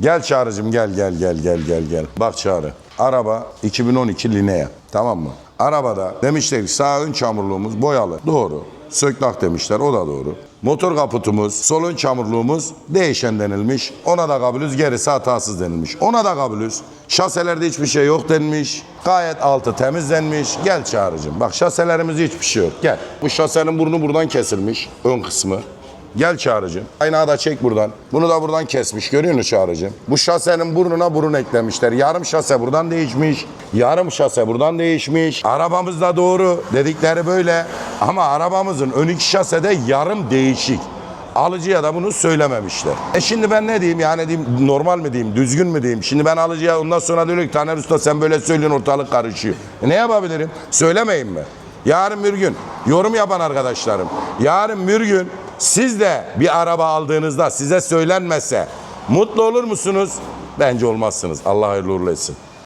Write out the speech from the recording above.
Gel Çağrı'cığım gel gel gel gel gel gel. Bak Çağrı. Araba 2012 Linea. Tamam mı? Arabada demişler sağ ön çamurluğumuz boyalı. Doğru. Söklak demişler o da doğru. Motor kaputumuz, sol ön çamurluğumuz değişen denilmiş. Ona da kabulüz, gerisi hatasız denilmiş. Ona da kabulüz. Şaselerde hiçbir şey yok denilmiş. Gayet altı temizlenmiş. Gel Çağrı'cığım. Bak şaselerimizde hiçbir şey yok. Gel. Bu şasenin burnu buradan kesilmiş. Ön kısmı. Gel Çağrı'cığım. Aynağı da çek buradan. Bunu da buradan kesmiş. Görüyor musun Çağrı'cığım? Bu şasenin burnuna burun eklemişler. Yarım şase buradan değişmiş. Yarım şase buradan değişmiş. Arabamız da doğru. Dedikleri böyle. Ama arabamızın ön iki şasede yarım değişik. Alıcıya da bunu söylememişler. E şimdi ben ne diyeyim yani diyeyim normal mi diyeyim düzgün mü diyeyim? Şimdi ben alıcıya ondan sonra diyor ki Taner Usta sen böyle söylüyorsun ortalık karışıyor. E ne yapabilirim? Söylemeyin mi? Yarın bir gün yorum yapan arkadaşlarım. Yarın bir gün siz de bir araba aldığınızda size söylenmese mutlu olur musunuz? Bence olmazsınız. Allah hayırlı uğurlu etsin.